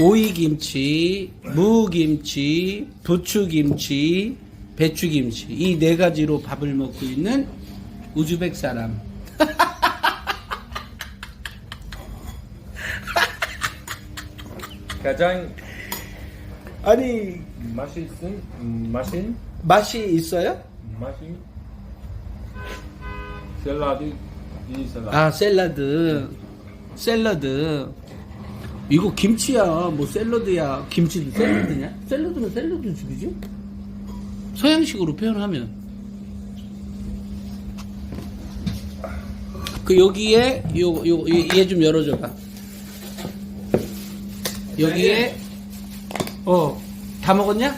오이김치, 무김치, 부추김치, 배추김치 이 네 가지로 밥을 먹고 있는 우즈벡 사람. 가장 아니 맛있은 음, 맛인 맛이 있어요? 맛이 샐러드 이 샐러드 아 샐러드, 샐러드. 이거 김치야, 뭐 샐러드야, 김치도 샐러드냐? 샐러드는 샐러드 죽이지? 서양식으로 표현하면. 그 여기에 요 요 얘 좀 열어줘봐. 여기에 어 다 먹었냐?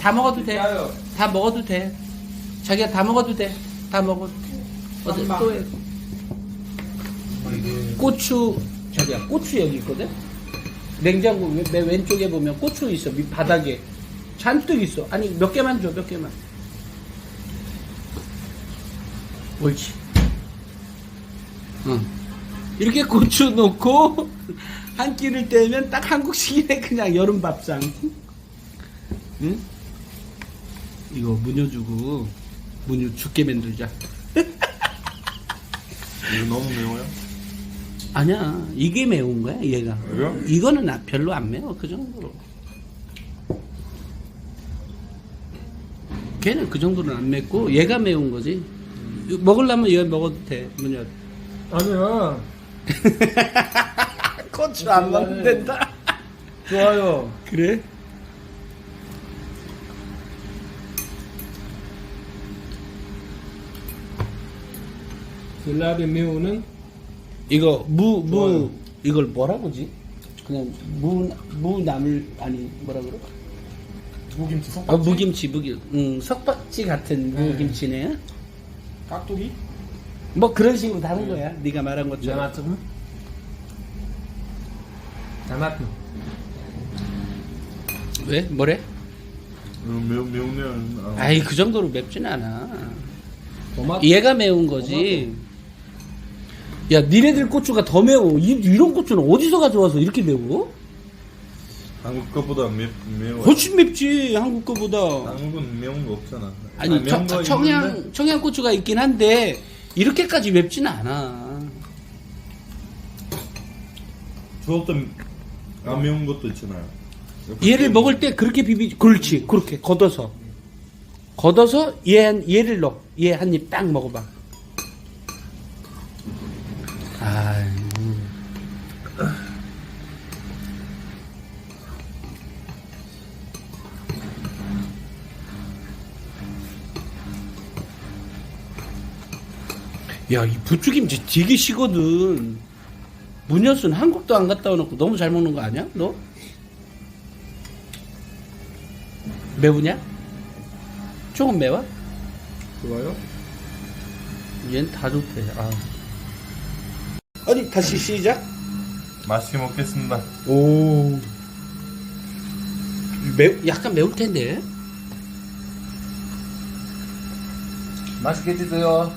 다 먹어도 돼. 다 먹어도 돼. 자기가 다 먹어도 돼. 다 먹어도 돼. 어디 또 해. 고추 자기야 고추 여기 있거든. 냉장고 왼- 맨 왼쪽에 보면 고추 있어 밑 바닥에 잔뜩 있어. 아니 몇 개만 줘 몇 개만. 옳지. 응. 이렇게 고추 넣고 한 끼를 떼면 딱 한국식이네 그냥 여름 밥상. 응? 이거 문효 주고 문효 죽게 만들자. 이거 너무 매워요? 아니야 이게 매운 거야 얘가. 그래요? 이거는 나- 별로 안 매워 그 정도로. 걔는 그 정도는 안 맵고 얘가 매운 거지. 먹으려면 얘 먹어도 돼 문효. 아니야 고추 안 먹으면 된다. 좋아요 그래? 샐러드 매우는 이거 무 무 좋아요. 이걸 뭐라 그러지? 그냥 무 무나물 아니 뭐라 그래? 무김치 석아 무김치 무김 음 석박지 같은 네. 무김치네. 깍두기 뭐 그런 식으로 다른 거야. 네가 말한 것처럼. 자마트 자마트 왜? 뭐래? 이거 매우, 매우면 아, 아이 그 정도로 맵진 않아. 토마토 얘가 매운 거지. 야 니네들 고추가 더 매워. 이, 이런 고추는 어디서 가져와서 이렇게 매워? 한국 거보다 매, 매워 훨씬 맵지 한국 거보다. 한국은 매운 거 없잖아 아니 아, 청, 거 청양 있는데 청양 고추가 있긴 한데 이렇게까지 맵진 않아. 저것도 안 매운 것도 있잖아요 얘를 먹을 때 그렇게 비비 그렇지 그렇게 걷어서 걷어서 얘 한- 얘를 넣어 얘 한 입 딱 먹어봐. 아. 야, 이 부추김치 되게 시거든. 문여순 한국도 안 갔다 와놓고 너무 잘 먹는 거 아니야? 너? 매우냐? 조금 매워? 좋아요 얘는 다 좋대. 아. 어디 다시 시작? 맛있게 먹겠습니다 오. 매 약간 매울 텐데. 맛있게 드세요